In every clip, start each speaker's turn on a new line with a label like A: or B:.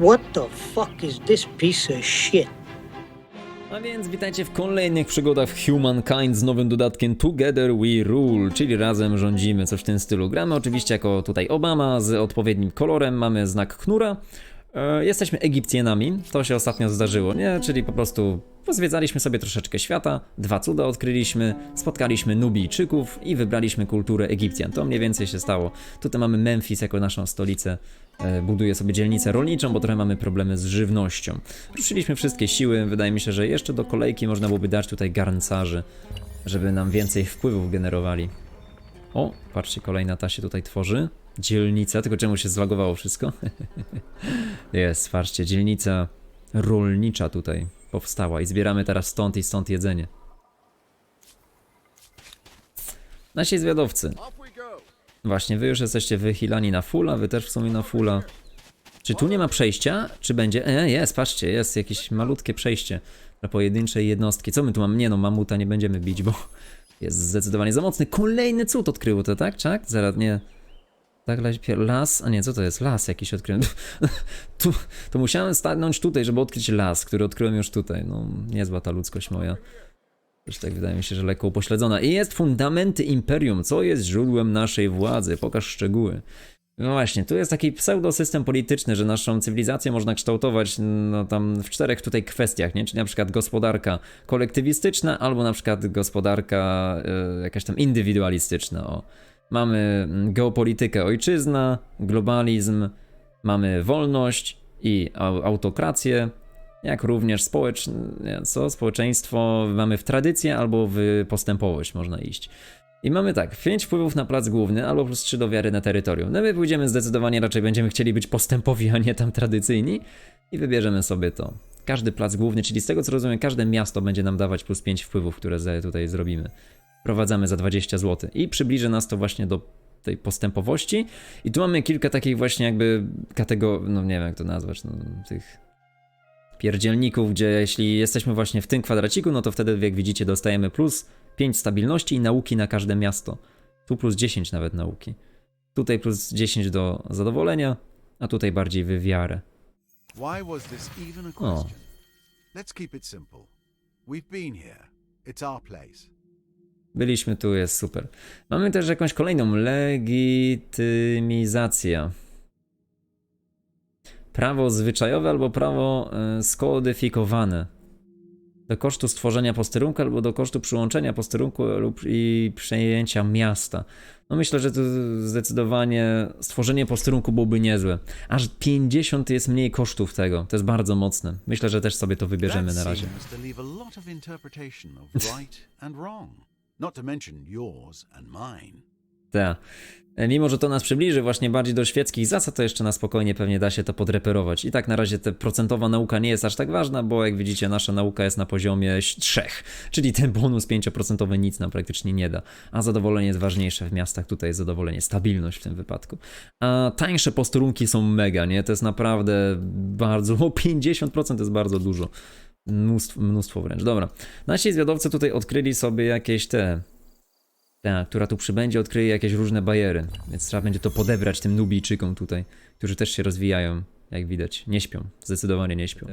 A: What the fuck is this piece of shit?
B: A więc witajcie w kolejnych przygodach Humankind z nowym dodatkiem Together We Rule, czyli razem rządzimy, coś w tym stylu. Gramy oczywiście jako tutaj Obama z odpowiednim kolorem, mamy znak knura. E, Jesteśmy Egipcjanami, to się ostatnio zdarzyło, nie? Czyli po prostu pozwiedzaliśmy sobie troszeczkę świata, dwa cuda odkryliśmy, spotkaliśmy Nubijczyków i wybraliśmy kulturę Egipcjan. To mniej więcej się stało. Tutaj mamy Memphis jako naszą stolicę. E, Buduję sobie dzielnicę rolniczą, bo trochę mamy problemy z żywnością. Ruszyliśmy wszystkie siły, wydaje mi się, że jeszcze do kolejki można byłoby dać tutaj garncarzy, żeby nam więcej wpływów generowali. O, patrzcie, kolejna ta się tutaj tworzy. Dzielnica, tylko czemu się zlagowało wszystko? Jest, patrzcie, dzielnica rolnicza tutaj powstała i zbieramy teraz stąd i stąd jedzenie. Nasi zwiadowcy. Właśnie, wy już jesteście wychylani na fulla, wy też w sumie na fulla. Czy tu nie ma przejścia? Czy będzie? E, jest, patrzcie, jest jakieś malutkie przejście dla pojedynczej jednostki. Co my tu mamy? Nie no, mamuta nie będziemy bić, bo jest zdecydowanie za mocny. Kolejny cud odkryło to, tak? Tak? Zaraz, nie. Tak, las- a nie, co to jest? Las jakiś odkryłem. tu, to musiałem stanąć tutaj, żeby odkryć las, który odkryłem już tutaj. No, niezła ta ludzkość moja. Też tak wydaje mi się, że lekko upośledzona. I jest fundamenty imperium. Co jest źródłem naszej władzy? Pokaż szczegóły. No właśnie, tu jest taki pseudosystem polityczny, że naszą cywilizację można kształtować no, tam w czterech tutaj kwestiach, nie? Czyli na przykład gospodarka kolektywistyczna, albo na przykład gospodarka e, jakaś tam indywidualistyczna. O. Mamy mm, geopolitykę ojczyzna, globalizm, mamy wolność i au- autokrację, jak również społecz... co? społeczeństwo mamy w tradycję albo w postępowość można iść. I mamy tak, 5 wpływów na plac główny, albo plus 3 do wiary na terytorium. No my pójdziemy zdecydowanie, raczej będziemy chcieli być postępowi, a nie tam tradycyjni. I wybierzemy sobie to. Każdy plac główny, czyli z tego co rozumiem, każde miasto będzie nam dawać plus 5 wpływów, które tutaj zrobimy. Wprowadzamy za 20 zł. I przybliży nas to właśnie do tej postępowości. I tu mamy kilka takich właśnie jakby kategorii, no nie wiem jak to nazwać, no tych pierdzielników, gdzie jeśli jesteśmy właśnie w tym kwadraciku, no to wtedy jak widzicie dostajemy plus 5 stabilności i nauki na każde miasto. Tu plus 10 nawet nauki. Tutaj plus 10 do zadowolenia, a tutaj bardziej w wiarę.
C: Why was this even a
B: Oh.
C: question? Let's keep it simple. We've been here. It's our place.
B: Byliśmy tu, jest super. Mamy też jakąś kolejną legitymizację. Prawo zwyczajowe albo prawo e, skodyfikowane. Do kosztu stworzenia posterunku albo do kosztu przyłączenia posterunku lub i przejęcia miasta. No myślę, że tu zdecydowanie stworzenie posterunku byłoby niezłe. Aż 50 jest mniej kosztów tego. To jest bardzo mocne. Myślę, że też sobie to wybierzemy na razie.
C: Not to mention yours and mine.
B: Tak. E, Mimo, że to nas przybliży właśnie bardziej do świeckich zasad, to jeszcze na spokojnie pewnie da się to podreperować. I tak na razie ta procentowa nauka nie jest aż tak ważna, bo jak widzicie nasza nauka jest na poziomie 3, czyli ten bonus 5% nic nam praktycznie nie da. A zadowolenie jest ważniejsze w miastach, tutaj jest zadowolenie, stabilność w tym wypadku. A tańsze posterunki są mega, nie? To jest naprawdę bardzo, o 50% to jest bardzo dużo. Mnóstwo, mnóstwo wręcz. Dobra. Nasi zwiadowcy tutaj odkryli sobie jakieś te ta, która tu przybędzie, odkryje jakieś różne bariery, więc trzeba będzie to podebrać tym Nubijczykom tutaj, którzy też się rozwijają, jak widać. Nie śpią, zdecydowanie nie śpią.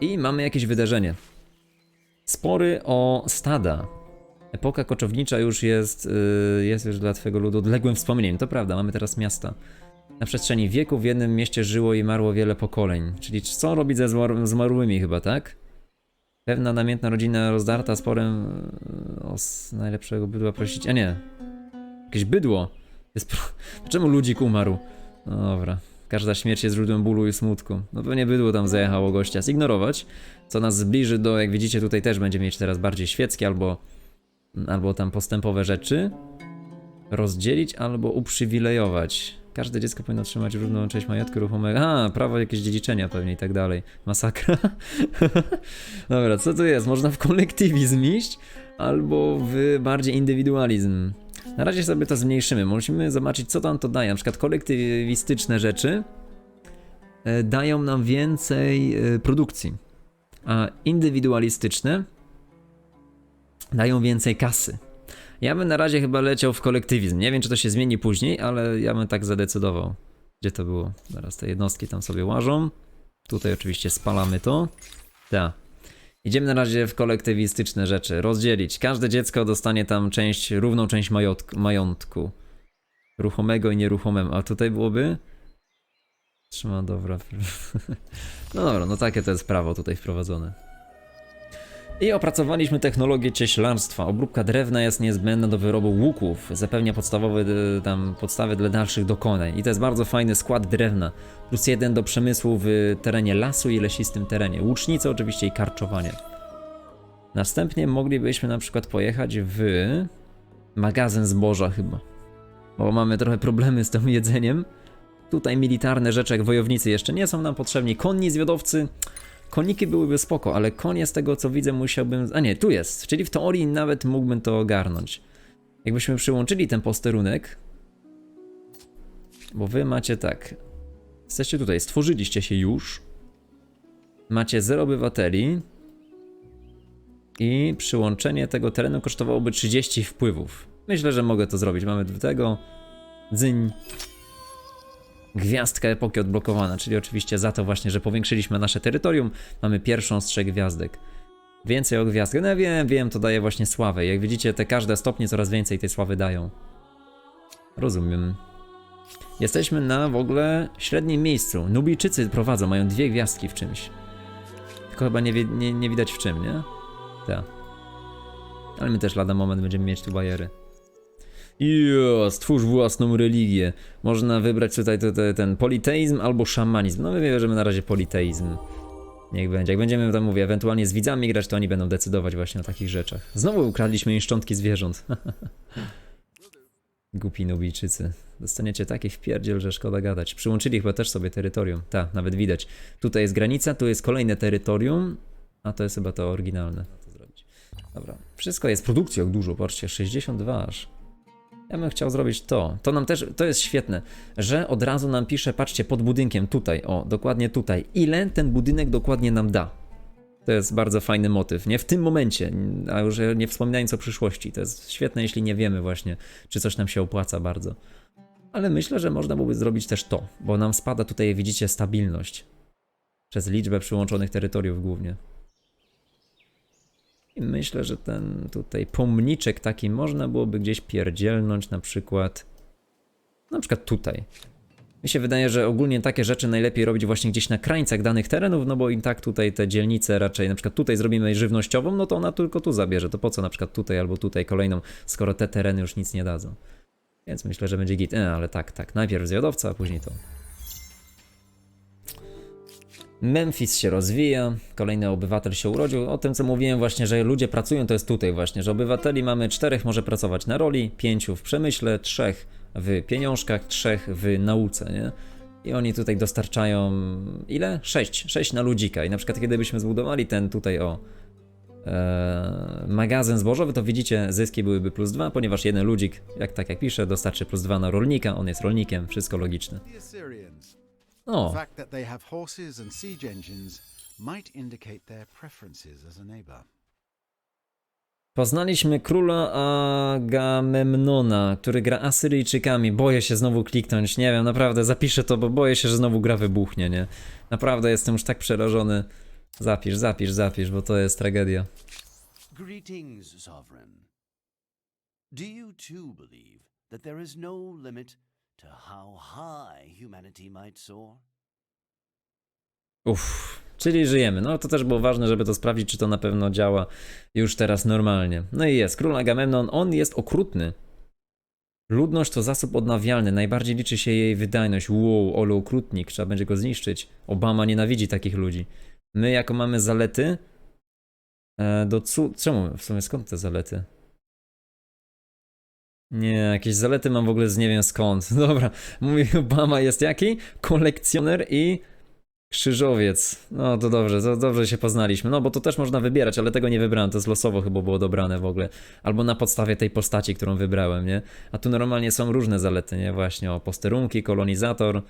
B: I mamy jakieś wydarzenie. Spory o stada. Epoka koczownicza już jest, yy, jest już dla twojego ludu odległym wspomnieniem, to prawda, mamy teraz miasta. Na przestrzeni wieków w jednym mieście żyło i marło wiele pokoleń. Czyli co robić ze zmar- zmarłymi chyba, tak? Pewna namiętna rodzina rozdarta sporem e, o najlepszego bydła prosić. A nie. Jakieś bydło. Jest. Czemu ludzik umarł? No dobra. Każda śmierć jest źródłem bólu i smutku. No pewnie bydło tam zajechało gościa. Zignorować. Co nas zbliży do, jak widzicie, tutaj też będzie mieć teraz bardziej świeckie albo, albo tam postępowe rzeczy. Rozdzielić albo uprzywilejować. Każde dziecko powinno otrzymać równą część majątku ruchomego. A, prawo jakieś dziedziczenia pewnie i tak dalej. Masakra. Dobra, co tu jest? Można w kolektywizm iść, albo w bardziej indywidualizm. Na razie sobie to zmniejszymy. Musimy zobaczyć, co tam to daje. Na przykład kolektywistyczne rzeczy e, dają nam więcej e, produkcji, a indywidualistyczne dają więcej kasy. Ja bym na razie chyba leciał w kolektywizm. Nie wiem, czy to się zmieni później, ale ja bym tak zadecydował. Gdzie to było? Zaraz te jednostki tam sobie łażą. Tutaj oczywiście spalamy to. Tak. Idziemy na razie w kolektywistyczne rzeczy. Rozdzielić. Każde dziecko dostanie tam część, równą część majątku. Ruchomego i nieruchomego. A tutaj byłoby? Trzyma, dobra. No dobra, no takie to jest prawo tutaj wprowadzone. I opracowaliśmy technologię cieślarstwa. Obróbka drewna jest niezbędna do wyrobu łuków. Zapewnia podstawowe e, tam podstawy dla dalszych dokonań. I to jest bardzo fajny skład drewna. Plus jeden do przemysłu w terenie lasu i lesistym terenie. Łucznice oczywiście i karczowanie. Następnie moglibyśmy na przykład pojechać w magazyn zboża chyba. Bo mamy trochę problemy z tym jedzeniem. Tutaj militarne rzeczy jak wojownicy jeszcze nie są nam potrzebni. Konni zwiadowcy Koniki byłyby spoko, ale konie z tego co widzę musiałbym... A nie, tu jest, czyli w teorii nawet mógłbym to ogarnąć. Jakbyśmy przyłączyli ten posterunek... Bo wy macie tak... Jesteście tutaj, stworzyliście się już. Macie 0 obywateli. I przyłączenie tego terenu kosztowałoby 30 wpływów. Myślę, że mogę to zrobić. Mamy do tego... Dzyń. Gwiazdka epoki odblokowana, czyli oczywiście za to właśnie, że powiększyliśmy nasze terytorium, mamy pierwszą z trzech gwiazdek. Więcej o gwiazdkę, no ja wiem, wiem, to daje właśnie sławę. Jak widzicie, te każde stopnie coraz więcej tej sławy dają. Rozumiem. Jesteśmy na w ogóle średnim miejscu. Nubijczycy prowadzą, mają dwie gwiazdki w czymś. Tylko chyba nie, nie, nie widać w czym, nie? Tak. Ale my też lada moment będziemy mieć tu bajery. Jo, stwórz własną religię. Można wybrać tutaj te- te- ten politeizm albo szamanizm. No my wybierzemy na razie politeizm. Niech będzie. Jak będziemy tam, mówię, ewentualnie z widzami grać, to oni będą decydować właśnie o takich rzeczach. Znowu ukradliśmy im szczątki zwierząt. Głupi nubijczycy. Dostaniecie taki wpierdziel, że szkoda gadać. Przyłączyli chyba też sobie terytorium. Tak, nawet widać. Tutaj jest granica, tu jest kolejne terytorium, a to jest chyba to oryginalne. Dobra. Wszystko jest produkcją dużo, patrzcie, 62 aż. Ja bym chciał zrobić to. To nam też, to jest świetne, że od razu nam pisze, patrzcie, pod budynkiem, tutaj, o, dokładnie tutaj, ile ten budynek dokładnie nam da. To jest bardzo fajny motyw, nie? W tym momencie, a już nie wspominając o przyszłości. To jest świetne, jeśli nie wiemy właśnie, czy coś nam się opłaca bardzo. Ale myślę, że można byłoby zrobić też to, bo nam spada tutaj, widzicie, stabilność. Przez liczbę przyłączonych terytoriów głównie. I myślę, że ten tutaj pomniczek taki można byłoby gdzieś pierdzielnąć na przykład na przykład tutaj. Mi się wydaje, że ogólnie takie rzeczy najlepiej robić właśnie gdzieś na krańcach danych terenów, no bo i tak tutaj te dzielnice raczej, na przykład tutaj zrobimy żywnościową, no to ona tylko tu zabierze, to po co na przykład tutaj albo tutaj kolejną, skoro te tereny już nic nie dadzą. Więc myślę, że będzie git. E, ale tak, tak, najpierw zwiadowca, a później to. Memphis się rozwija, kolejny obywatel się urodził. O tym, co mówiłem właśnie, że ludzie pracują, to jest tutaj właśnie, że obywateli mamy czterech może pracować na roli, pięciu w przemyśle, trzech w pieniążkach, trzech w nauce, nie? I oni tutaj dostarczają ile? Sześć, sześć na ludzika. I na przykład kiedy byśmy zbudowali ten tutaj o e, magazyn zbożowy, to widzicie zyski byłyby plus dwa, ponieważ jeden ludzik, jak tak jak pisze, dostarczy plus dwa na rolnika, on jest rolnikiem, wszystko logiczne.
C: The Assyrians. The
B: O,
C: fact that they have horses and siege engines might indicate their preferences as a neighbor.
B: Poznaliśmy króla Agamemnona, który gra Asyryjczykami. Boję się znowu kliknąć, nie wiem, naprawdę zapiszę to, bo boję się, że znowu gra wybuchnie, nie? Naprawdę jestem już tak przerażony. Zapisz, zapisz, zapisz, bo to jest tragedia.
D: Greetings, Sovereign. Do you too believe that there is no limit to how high humanity might soar?
B: Uff, czyli żyjemy. No to też było ważne, żeby to sprawdzić, czy to na pewno działa już teraz normalnie. No i jest, król Agamemnon, on jest okrutny. Ludność to zasób odnawialny, najbardziej liczy się jej wydajność. Wow, ole okrutnik, trzeba będzie go zniszczyć. Obama nienawidzi takich ludzi. My jako mamy zalety, e, do cu... Czemu? W sumie skąd te zalety? Nie, jakieś zalety mam w ogóle z nie wiem skąd. Dobra, mówi Obama jest jaki? Kolekcjoner i Krzyżowiec. No to dobrze, to dobrze się poznaliśmy. No bo to też można wybierać, ale tego nie wybrałem, to jest losowo chyba było dobrane w ogóle. Albo na podstawie tej postaci, którą wybrałem, nie? A tu normalnie są różne zalety, nie? Właśnie o posterunki, kolonizator.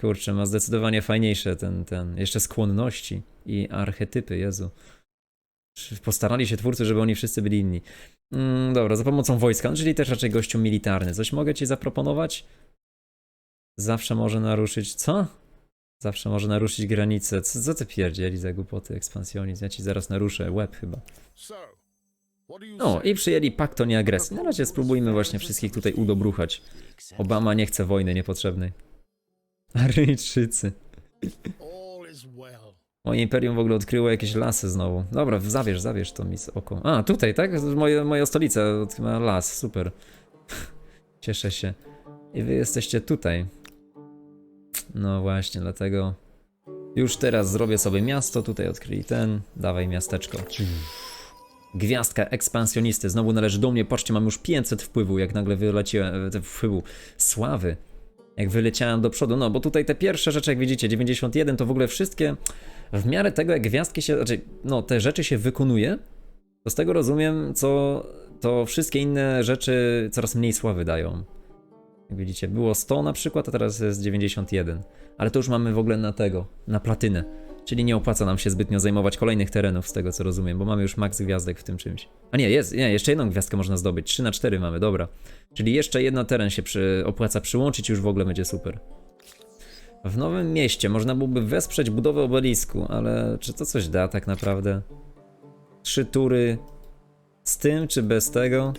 B: Kurczę, ma zdecydowanie fajniejsze ten, ten, jeszcze skłonności i archetypy, Jezu. Postarali się twórcy, żeby oni wszyscy byli inni. Mm, dobra, za pomocą wojska, no, czyli też raczej gościu militarny. Coś mogę ci zaproponować? Zawsze może naruszyć. Co? Zawsze może naruszyć granice. Co, co ty pierdzieli za głupoty, ekspansjonizm? Ja ci zaraz naruszę łeb chyba. No i przyjęli pakt o nieagresji. Na razie spróbujmy właśnie wszystkich tutaj udobruchać. Obama nie chce wojny niepotrzebnej. Aryjczycy. Moje imperium w ogóle odkryło jakieś lasy znowu. Dobra, zawierz, zawierz to mi z oko. A, tutaj, tak? Moje, moja stolica ma las, super. Cieszę się. I wy jesteście tutaj. No właśnie, dlatego już teraz zrobię sobie miasto, tutaj odkryli ten, dawaj miasteczko. Gwiazdka ekspansjonisty, znowu należy do mnie, patrzcie, mam już 500 wpływu, jak nagle wyleciałem, e, wpływu, sławy. Jak wyleciałem do przodu, no bo tutaj te pierwsze rzeczy, jak widzicie, 91 to w ogóle wszystkie, w miarę tego jak gwiazdki się, znaczy, no te rzeczy się wykonuje, to z tego rozumiem, co to wszystkie inne rzeczy coraz mniej sławy dają. Jak widzicie, było 100 na przykład, a teraz jest 91. Ale to już mamy w ogóle na tego, na platynę. Czyli nie opłaca nam się zbytnio zajmować kolejnych terenów, z tego co rozumiem, bo mamy już maks gwiazdek w tym czymś. A nie, jest, nie, jeszcze jedną gwiazdkę można zdobyć. 3 na 4 mamy, dobra. Czyli jeszcze jeden teren się przy, opłaca przyłączyć, już w ogóle będzie super. W Nowym Mieście można byłoby wesprzeć budowę obelisku, ale czy to coś da tak naprawdę? Trzy tury z tym czy bez tego?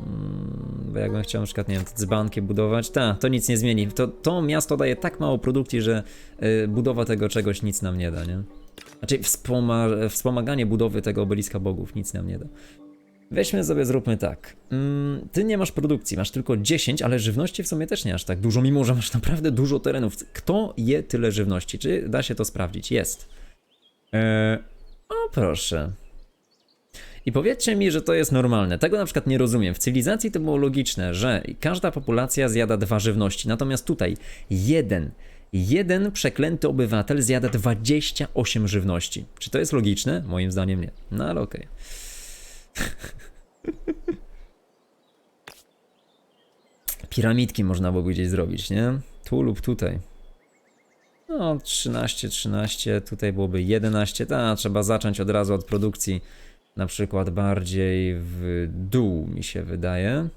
B: Mm, Bo jakbym chciał na przykład, nie wiem, dzbanki budować, ta, to nic nie zmieni. To, to miasto daje tak mało produkcji, że y, budowa tego czegoś nic nam nie da, nie? Znaczy wspoma wspomaganie budowy tego obeliska bogów nic nam nie da. Weźmy sobie, zróbmy tak. Mm, ty nie masz produkcji, masz tylko 10, ale żywności w sumie też nie aż tak dużo, mimo że masz naprawdę dużo terenów. Kto je tyle żywności? Czy da się to sprawdzić? Jest. Eee, o proszę. I powiedzcie mi, że to jest normalne. Tego na przykład nie rozumiem. W cywilizacji to było logiczne, że każda populacja zjada dwa żywności. Natomiast tutaj jeden, jeden przeklęty obywatel zjada 28 żywności. Czy to jest logiczne? Moim zdaniem nie. No ale okej. Piramidki można byłoby gdzieś zrobić, nie? Tu lub tutaj. No, 13, 13, tutaj byłoby 11. Ta, trzeba zacząć od razu od produkcji na przykład bardziej w dół, mi się wydaje.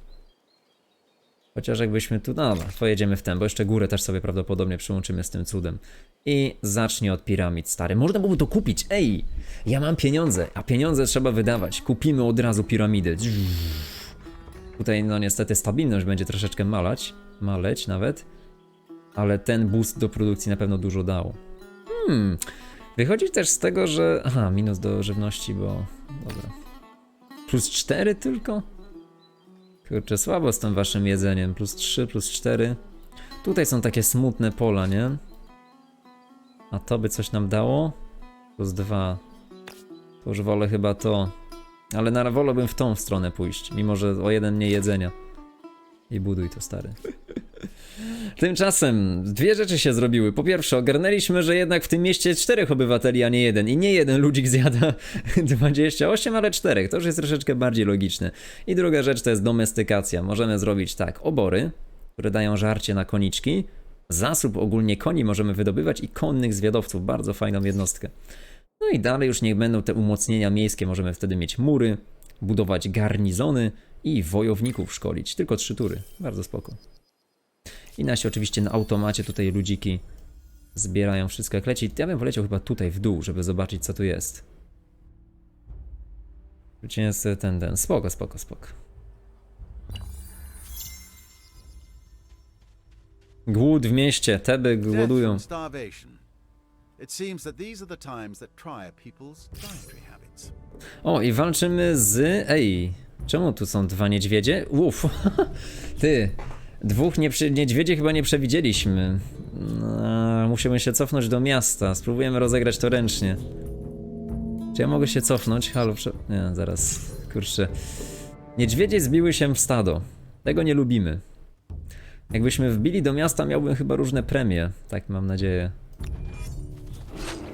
B: Chociaż jakbyśmy tu, no pojedziemy w ten, bo jeszcze górę też sobie prawdopodobnie przyłączymy z tym cudem. I zacznie od piramid, stary. Można byłoby to kupić, ej! Ja mam pieniądze, a pieniądze trzeba wydawać. Kupimy od razu piramidy. Tutaj, no niestety, stabilność będzie troszeczkę malać, maleć nawet. Ale ten boost do produkcji na pewno dużo dał. Hmm, Wychodzi też z tego, że. Aha, minus do żywności, bo. Dobra. Plus 4 tylko? Kurczę, słabo z tym waszym jedzeniem. Plus 3, plus 4. Tutaj są takie smutne pola, nie? A to by coś nam dało? Plus 2. To już wolę chyba to. Ale na wolałbym w tą stronę pójść, mimo że o jeden mniej jedzenia. I buduj to, stary. Tymczasem dwie rzeczy się zrobiły. Po pierwsze, ogarnęliśmy, że jednak w tym mieście czterech obywateli, a nie jeden. I nie jeden ludzik zjada 28, ale czterech. To już jest troszeczkę bardziej logiczne. I druga rzecz to jest domestykacja. Możemy zrobić tak, obory, które dają żarcie na koniczki. Zasób ogólnie koni możemy wydobywać i konnych zwiadowców. Bardzo fajną jednostkę. No i dalej już niech będą te umocnienia miejskie. Możemy wtedy mieć mury, budować garnizony i wojowników szkolić. Tylko trzy tury. Bardzo spoko. I nasi oczywiście na automacie tutaj ludziki zbierają wszystko jak leci. Ja bym poleciał chyba tutaj w dół, żeby zobaczyć co tu jest. Zwycięzcy ten, ten. Spoko, spoko, spoko. Głód w mieście, Teby głodują. O, i walczymy z... Ej, czemu tu są dwa niedźwiedzie? Uff, ty, dwóch nieprzy... niedźwiedzi chyba nie przewidzieliśmy. No, musimy się cofnąć do miasta, spróbujemy rozegrać to ręcznie. Czy ja mogę się cofnąć? Halo, prze... Nie, zaraz, kurczę. Niedźwiedzie zbiły się w stado. Tego nie lubimy. Jakbyśmy wbili do miasta, miałbym chyba różne premie. Tak mam nadzieję.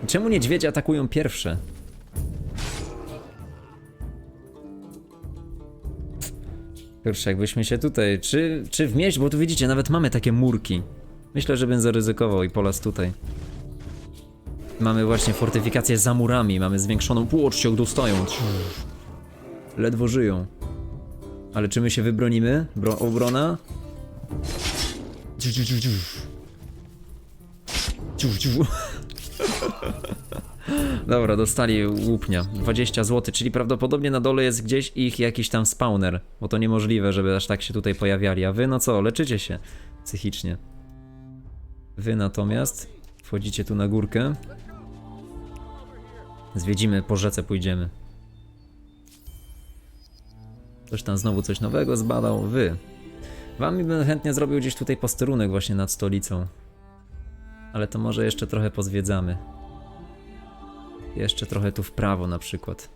B: Czemu niedźwiedzie atakują pierwsze? Kurczę, jakbyśmy się tutaj, czy, czy w mieście, bo tu widzicie, nawet mamy takie murki. Myślę, że bym zaryzykował i polas tutaj. Mamy właśnie fortyfikację za murami, mamy zwiększoną, płoczcie, jak dostają. Ledwo żyją. Ale czy my się wybronimy? Bro obrona? Ciu, ciu, ciu, ciu. Ciu, ciu. Dobra, dostali łupnia. 20 zł, czyli prawdopodobnie na dole jest gdzieś ich jakiś tam spawner, bo to niemożliwe, żeby aż tak się tutaj pojawiali. A wy no co, leczycie się psychicznie. Wy natomiast wchodzicie tu na górkę. Zwiedzimy, po rzece pójdziemy. Ktoś tam znowu coś nowego zbadał. Wy. Wam bym chętnie zrobił gdzieś tutaj posterunek właśnie nad stolicą. Ale to może jeszcze trochę pozwiedzamy. Jeszcze trochę tu w prawo na przykład.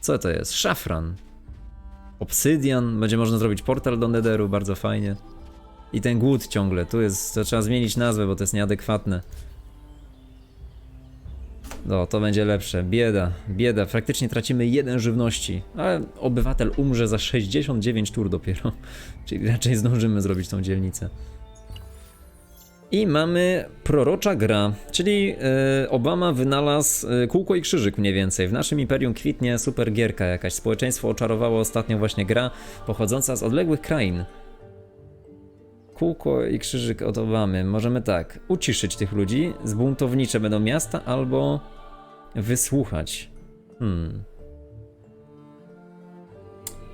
B: Co to jest? Szafran. Obsydian. Będzie można zrobić portal do Netheru, bardzo fajnie. I ten głód ciągle. Tu jest, to trzeba zmienić nazwę, bo to jest nieadekwatne. No, to będzie lepsze. Bieda, bieda. Praktycznie tracimy jeden żywności, ale obywatel umrze za 69 tur dopiero. Czyli raczej zdążymy zrobić tą dzielnicę. I mamy prorocza gra, czyli e, Obama wynalazł e, kółko i krzyżyk mniej więcej. W naszym imperium kwitnie super gierka jakaś. Społeczeństwo oczarowało ostatnio właśnie gra pochodząca z odległych krain. Kółko i krzyżyk od Obamy. Możemy tak, uciszyć tych ludzi, zbuntownicze będą miasta, albo wysłuchać. Hmm.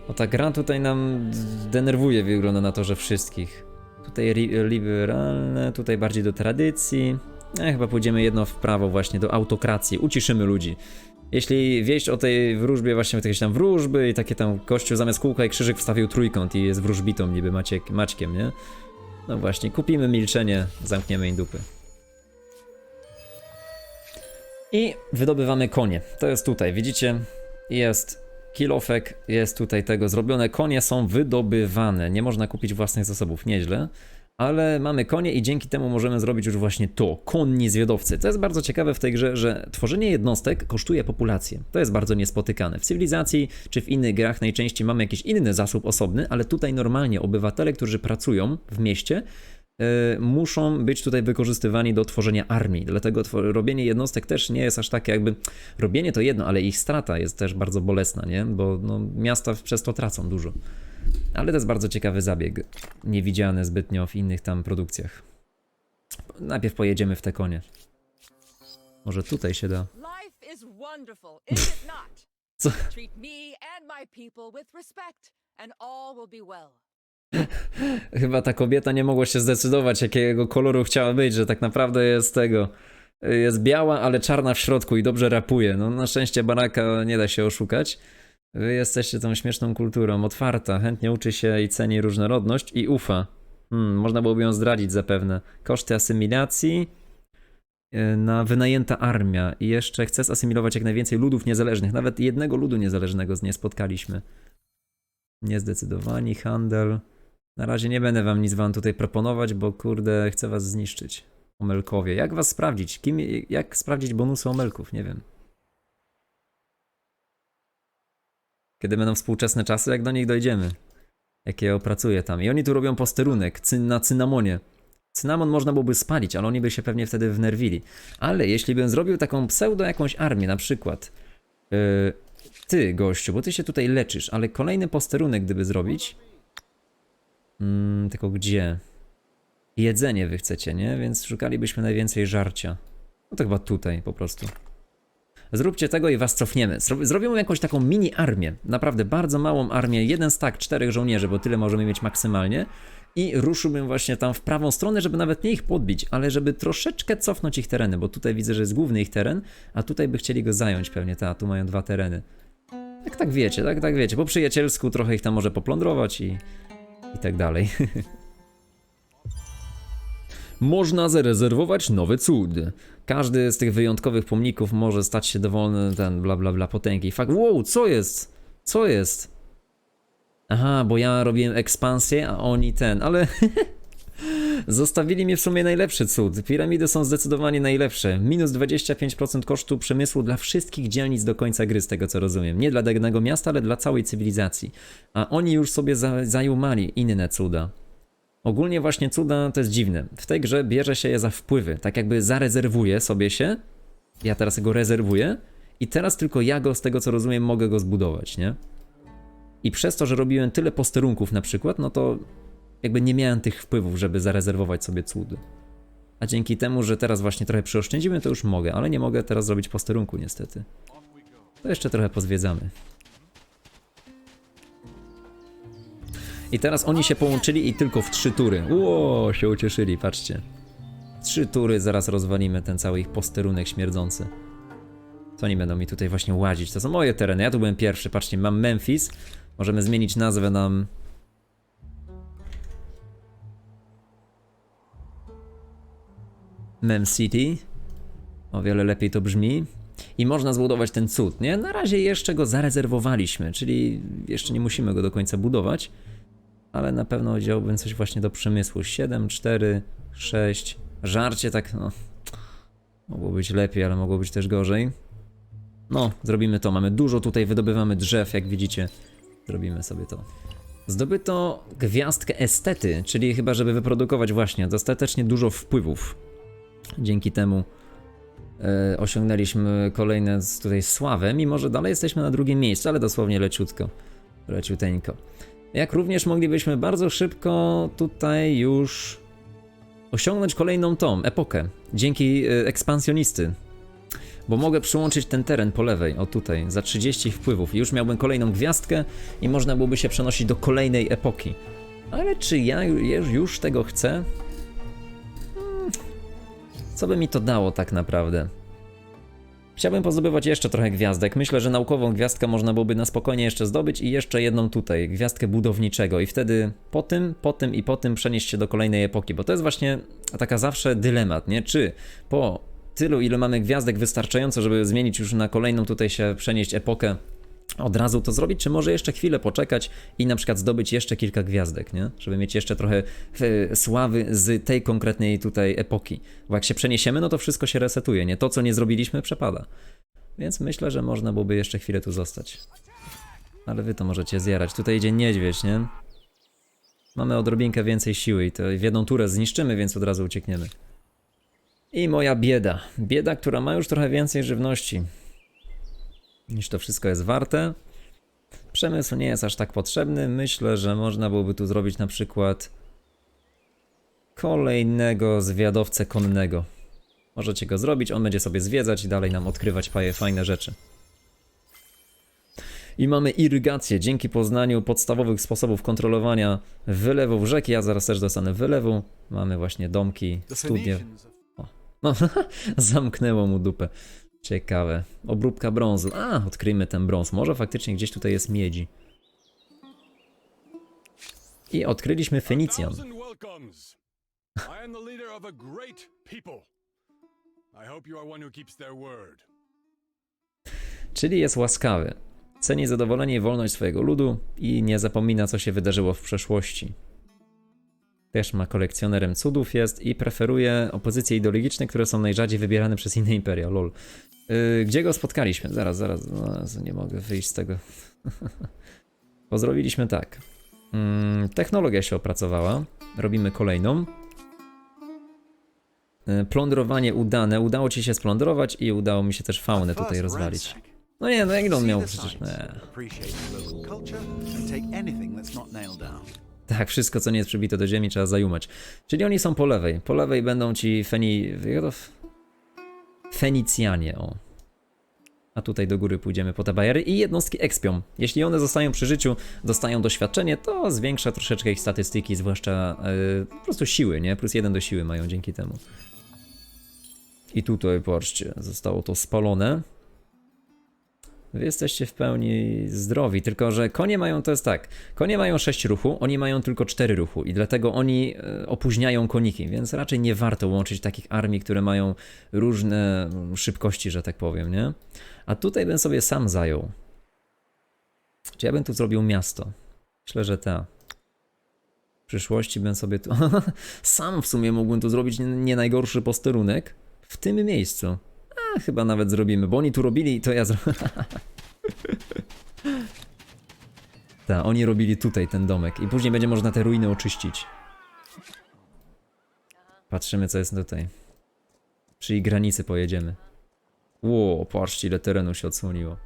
B: O ta gra tutaj nam denerwuje, wygląda na to, że wszystkich. Tutaj liberalne, tutaj bardziej do tradycji. E, chyba pójdziemy jedno w prawo właśnie, do autokracji. Uciszymy ludzi. Jeśli wieść o tej wróżbie, właśnie jakieś tam wróżby i takie tam kościół zamiast kółka i krzyżyk wstawił trójkąt i jest wróżbitą niby Maciek, Maćkiem, nie? No właśnie, kupimy milczenie, zamkniemy im dupy. I wydobywamy konie. To jest tutaj, widzicie? Jest kilofek, jest tutaj tego zrobione. Konie są wydobywane. Nie można kupić własnych zasobów, nieźle. Ale mamy konie i dzięki temu możemy zrobić już właśnie to, konni zwiadowcy. To jest bardzo ciekawe w tej grze, że tworzenie jednostek kosztuje populację. To jest bardzo niespotykane. W cywilizacji czy w innych grach najczęściej mamy jakiś inny zasób osobny, ale tutaj normalnie obywatele, którzy pracują w mieście, muszą być tutaj wykorzystywani do tworzenia armii. Dlatego robienie jednostek też nie jest aż takie jakby. Robienie to jedno, ale ich strata jest też bardzo bolesna, nie? Bo no, miasta przez to tracą dużo. Ale to jest bardzo ciekawy zabieg. Niewidziany zbytnio w innych tam produkcjach. Najpierw pojedziemy w te konie. Może tutaj się da. Co?
E: Treat me and my people with respect, and all will be well.
B: Chyba ta kobieta nie mogła się zdecydować, jakiego koloru chciała być, że tak naprawdę jest tego. Jest biała, ale czarna w środku i dobrze rapuje. No na szczęście Baraka nie da się oszukać. Wy jesteście tą śmieszną kulturą, otwarta, chętnie uczy się i ceni różnorodność i ufa. Hmm, można byłoby ją zdradzić zapewne. Koszty asymilacji yy, na wynajęta armia i jeszcze chce zasymilować jak najwięcej ludów niezależnych. Nawet jednego ludu niezależnego nie spotkaliśmy. Niezdecydowani, handel. Na razie nie będę wam nic wam tutaj proponować, bo kurde, chcę was zniszczyć. Omelkowie. Jak was sprawdzić? Kim, jak sprawdzić bonusy omelków? Nie wiem. Kiedy będą współczesne czasy, jak do nich dojdziemy. Jakie opracuję tam. I oni tu robią posterunek cy na cynamonie. Cynamon można byłoby spalić, ale oni by się pewnie wtedy wnerwili. Ale jeśli bym zrobił taką pseudo jakąś armię, na przykład yy, ty, gościu, bo ty się tutaj leczysz, ale kolejny posterunek gdyby zrobić, Mm, tylko gdzie? Jedzenie wy chcecie, nie? Więc szukalibyśmy najwięcej żarcia. No to chyba tutaj po prostu. Zróbcie tego i was cofniemy. Zro- Zrobimy jakąś taką mini armię. Naprawdę bardzo małą armię. Jeden stak, czterech żołnierzy, bo tyle możemy mieć maksymalnie. I ruszyłbym właśnie tam w prawą stronę, żeby nawet nie ich podbić, ale żeby troszeczkę cofnąć ich tereny, bo tutaj widzę, że jest główny ich teren, a tutaj by chcieli go zająć pewnie. Ta, tu mają dwa tereny. Tak, tak wiecie, tak, tak wiecie. Po przyjacielsku trochę ich tam może poplądrować i, i tak dalej. Można zarezerwować nowy cud. Każdy z tych wyjątkowych pomników może stać się dowolny ten bla bla bla potęgi. Fakt, wow, co jest? Co jest? Aha, bo ja robiłem ekspansję, a oni ten, ale zostawili mi w sumie najlepszy cud. Piramidy są zdecydowanie najlepsze. Minus 25% kosztu przemysłu dla wszystkich dzielnic do końca gry, z tego co rozumiem. Nie dla danego miasta, ale dla całej cywilizacji. A oni już sobie za zajumali inne cuda. Ogólnie właśnie cuda to jest dziwne. W tej grze bierze się je za wpływy, tak jakby zarezerwuje sobie się. Ja teraz go rezerwuję i teraz tylko ja go, z tego co rozumiem, mogę go zbudować, nie? I przez to, że robiłem tyle posterunków na przykład, no to jakby nie miałem tych wpływów, żeby zarezerwować sobie cudy. A dzięki temu, że teraz właśnie trochę przyoszczędzimy, to już mogę, ale nie mogę teraz zrobić posterunku niestety. To jeszcze trochę pozwiedzamy. I teraz oni się połączyli i tylko w trzy tury. Ło, się ucieszyli, patrzcie. Trzy tury, zaraz rozwalimy ten cały ich posterunek śmierdzący. Co oni będą mi tutaj właśnie łazić? To są moje tereny, ja tu byłem pierwszy. Patrzcie, mam Memphis. Możemy zmienić nazwę nam... Mem City. O wiele lepiej to brzmi. I można zbudować ten cud, nie? Na razie jeszcze go zarezerwowaliśmy, czyli jeszcze nie musimy go do końca budować. Ale na pewno działałbym coś właśnie do przemysłu. 7, 4, 6. Żarcie tak, no. Mogło być lepiej, ale mogło być też gorzej. No, zrobimy to. Mamy dużo tutaj, wydobywamy drzew, jak widzicie. Zrobimy sobie to. Zdobyto gwiazdkę estety, czyli chyba, żeby wyprodukować właśnie dostatecznie dużo wpływów. Dzięki temu e, osiągnęliśmy kolejne tutaj sławę, mimo że dalej jesteśmy na drugim miejscu, ale dosłownie leciutko. Leciuteńko. Jak również moglibyśmy bardzo szybko tutaj już osiągnąć kolejną tą epokę. Dzięki e, ekspansjonisty. Bo mogę przyłączyć ten teren po lewej, o tutaj, za 30 wpływów. Już miałbym kolejną gwiazdkę i można byłoby się przenosić do kolejnej epoki. Ale czy ja ju- już tego chcę? Co by mi to dało tak naprawdę? Chciałbym pozdobywać jeszcze trochę gwiazdek. Myślę, że naukową gwiazdkę można byłoby na spokojnie jeszcze zdobyć i jeszcze jedną tutaj, gwiazdkę budowniczego. I wtedy po tym, po tym i po tym przenieść się do kolejnej epoki, bo to jest właśnie taka zawsze dylemat, nie? Czy po tylu, ile mamy gwiazdek wystarczająco, żeby zmienić już na kolejną tutaj się przenieść epokę, od razu to zrobić, czy może jeszcze chwilę poczekać i na przykład zdobyć jeszcze kilka gwiazdek, nie? Żeby mieć jeszcze trochę e, sławy z tej konkretnej tutaj epoki. Bo jak się przeniesiemy, no to wszystko się resetuje, nie? To, co nie zrobiliśmy, przepada. Więc myślę, że można byłoby jeszcze chwilę tu zostać. Ale wy to możecie zjarać. Tutaj idzie niedźwiedź, nie? Mamy odrobinkę więcej siły i to w jedną turę zniszczymy, więc od razu uciekniemy. I moja bieda. Bieda, która ma już trochę więcej żywności niż to wszystko jest warte. Przemysł nie jest aż tak potrzebny. Myślę, że można byłoby tu zrobić na przykład kolejnego zwiadowcę konnego. Możecie go zrobić, on będzie sobie zwiedzać i dalej nam odkrywać fajne rzeczy. I mamy irygację. Dzięki poznaniu podstawowych sposobów kontrolowania wylewów rzeki, ja zaraz też dostanę wylewu. Mamy właśnie domki, studnie.
C: Have
B: No, zamknęło mu dupę. Ciekawe. Obróbka brązu. A, odkryjmy ten brąz. Może faktycznie gdzieś tutaj jest miedzi. I odkryliśmy Fenicjan.
F: thousand welcomes. I am the leader of a great people. I hope you are one who keeps their word.
B: Czyli jest łaskawy. Ceni zadowolenie i wolność swojego ludu i nie zapomina, co się wydarzyło w przeszłości. Też ma kolekcjonerem cudów jest i preferuje opozycje ideologiczne, które są najrzadziej wybierane przez inne imperia. Lol. Yy, gdzie go spotkaliśmy? Zaraz, zaraz. No, nie mogę wyjść z tego. Bo zrobiliśmy tak. Mm, technologia się opracowała. Robimy kolejną. Yy, Plądrowanie udane. Udało ci się splądrować i udało mi się też faunę tutaj rozwalić. No nie, no jak on miał przecież... Nie. Tak, wszystko co nie jest przybite do ziemi trzeba zajumać. Czyli oni są po lewej. Po lewej będą ci Feni... Fenicjanie, o. A tutaj do góry pójdziemy po te bajery i jednostki ekspią. Jeśli one zostają przy życiu, dostają doświadczenie, to zwiększa troszeczkę ich statystyki, zwłaszcza yy, po prostu siły, nie? Plus jeden do siły mają dzięki temu. I tutaj, patrzcie, zostało to spalone. Wy jesteście w pełni zdrowi, tylko że konie mają, to jest tak, konie mają 6 ruchu, oni mają tylko 4 ruchu i dlatego oni e, opóźniają koniki, więc raczej nie warto łączyć takich armii, które mają różne mm, szybkości, że tak powiem, nie? A tutaj bym sobie sam zajął. Czy ja bym tu zrobił miasto? Myślę, że ta. W przyszłości bym sobie tu... sam w sumie mógłbym tu zrobić nie- najgorszy posterunek w tym miejscu. Chyba nawet zrobimy, bo oni tu robili, to ja zrobię. Tak, oni robili tutaj ten domek i później będzie można te ruiny oczyścić. Patrzymy co jest tutaj. Przy granicy pojedziemy. Ło, patrzcie ile terenu się odsłoniło.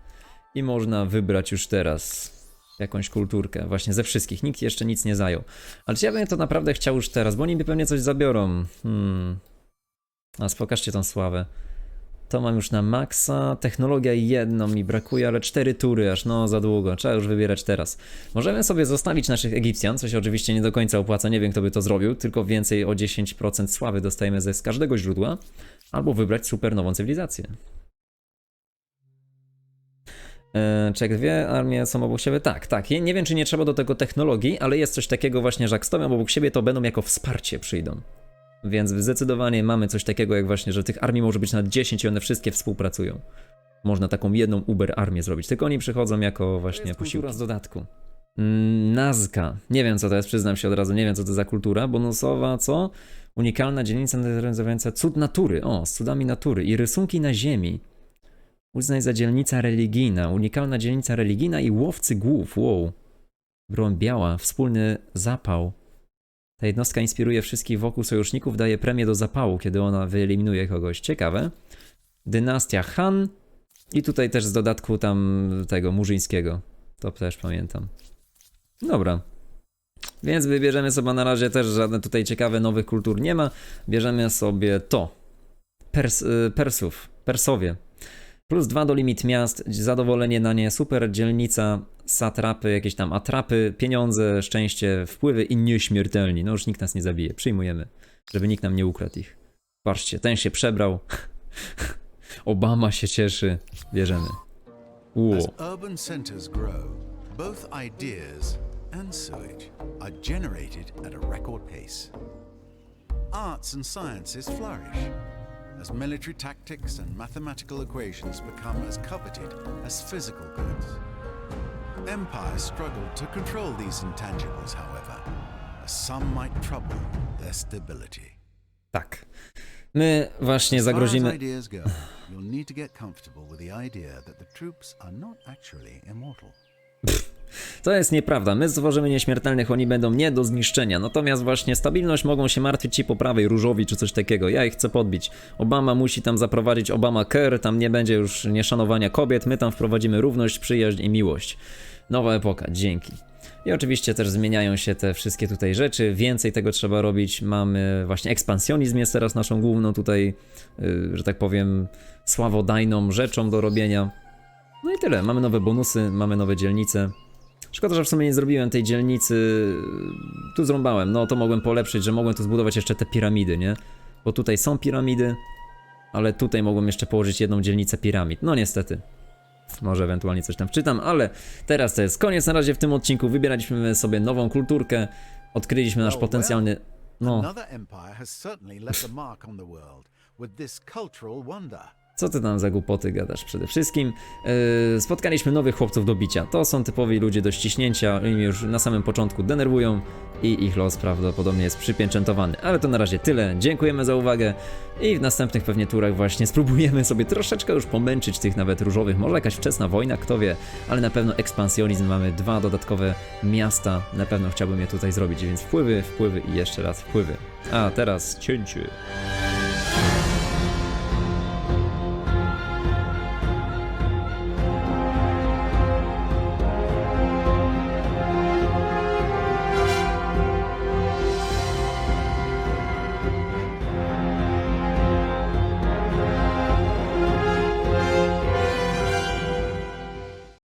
B: I można wybrać już teraz jakąś kulturkę, właśnie ze wszystkich. Nikt jeszcze nic nie zajął. Ale czy ja bym to naprawdę chciał już teraz, bo oni mi pewnie coś zabiorą. Hmm. A pokażcie tą sławę. To mam już na maksa. Technologia jedną mi brakuje, ale cztery tury aż, no za długo. Trzeba już wybierać teraz. Możemy sobie zostawić naszych Egipcjan, co się oczywiście nie do końca opłaca, nie wiem kto by to zrobił, tylko więcej o 10% sławy dostajemy ze z każdego źródła, albo wybrać super nową cywilizację. Czy jak dwie armie są obok siebie? Tak, tak. Nie wiem, czy nie trzeba do tego technologii, ale jest coś takiego właśnie, że jak stoją obok siebie, to będą jako wsparcie przyjdą. Więc zdecydowanie mamy coś takiego, jak właśnie, że tych armii może być nawet 10 i one wszystkie współpracują. Można taką jedną Uber armię zrobić, tylko oni przychodzą jako właśnie posiłki. z dodatku. Mm, Nazca. Nie wiem co to jest, przyznam się od razu, nie wiem co to za kultura. Bonusowa, co? Unikalna dzielnica nawiązująca cud natury. O, z cudami natury. I rysunki na ziemi. Uznaj za dzielnica religijna. Unikalna dzielnica religijna i łowcy głów. Wow. Broń biała. Wspólny zapał. Ta jednostka inspiruje wszystkich wokół sojuszników, daje premię do zapału, kiedy ona wyeliminuje kogoś. Ciekawe. Dynastia Han. I tutaj też z dodatku tam tego murzyńskiego. To też pamiętam. Dobra. Więc wybierzemy sobie na razie też żadne tutaj ciekawe nowych kultur nie ma. Bierzemy sobie to. Pers, y, Persów. Persowie. Plus dwa do limit miast, zadowolenie na nie, super dzielnica, satrapy, jakieś tam atrapy, pieniądze, szczęście, wpływy i nieśmiertelni. No już nikt nas nie zabije, przyjmujemy, żeby nikt nam nie ukradł ich. Patrzcie, ten się przebrał. Obama się cieszy. Bierzemy.
C: Sciences flourish as military tactics and mathematical equations become as coveted as physical goods. Empires struggle to control these intangibles, however, as some might trouble their stability.
B: Tak. My właśnie zagrozimy.
C: ideas go, you'll need to get comfortable with the idea that the troops are not actually immortal.
B: To jest nieprawda. My stworzymy nieśmiertelnych, oni będą nie do zniszczenia. Natomiast właśnie stabilność mogą się martwić ci po prawej, różowi czy coś takiego. Ja ich chcę podbić. Obama musi tam zaprowadzić Obama Care, tam nie będzie już nieszanowania kobiet. My tam wprowadzimy równość, przyjaźń i miłość. Nowa epoka, dzięki. I oczywiście też zmieniają się te wszystkie tutaj rzeczy. Więcej tego trzeba robić. Mamy właśnie ekspansjonizm jest teraz naszą główną tutaj, yy, że tak powiem, sławodajną rzeczą do robienia. No i tyle. Mamy nowe bonusy, mamy nowe dzielnice. Szkoda, że w sumie nie zrobiłem tej dzielnicy. Tu zrąbałem. No to mogłem polepszyć, że mogłem tu zbudować jeszcze te piramidy, nie? Bo tutaj są piramidy, ale tutaj mogłem jeszcze położyć jedną dzielnicę piramid. No niestety. Może ewentualnie coś tam wczytam, ale teraz to jest koniec na razie w tym odcinku. Wybieraliśmy sobie nową kulturkę, odkryliśmy nasz
C: Oh,
B: potencjalny. No,
C: Another empire has certainly left a mark on the world with this cultural wonder.
B: Co ty tam za głupoty gadasz przede wszystkim? Yy, spotkaliśmy nowych chłopców do bicia. To są typowi ludzie do ściśnięcia, mnie już na samym początku denerwują i ich los prawdopodobnie jest przypieczętowany. Ale to na razie tyle. Dziękujemy za uwagę i w następnych pewnie turach właśnie spróbujemy sobie troszeczkę już pomęczyć tych nawet różowych. Może jakaś wczesna wojna, kto wie, ale na pewno ekspansjonizm. Mamy dwa dodatkowe miasta. Na pewno chciałbym je tutaj zrobić, więc wpływy, wpływy i jeszcze raz wpływy. A teraz cięcie.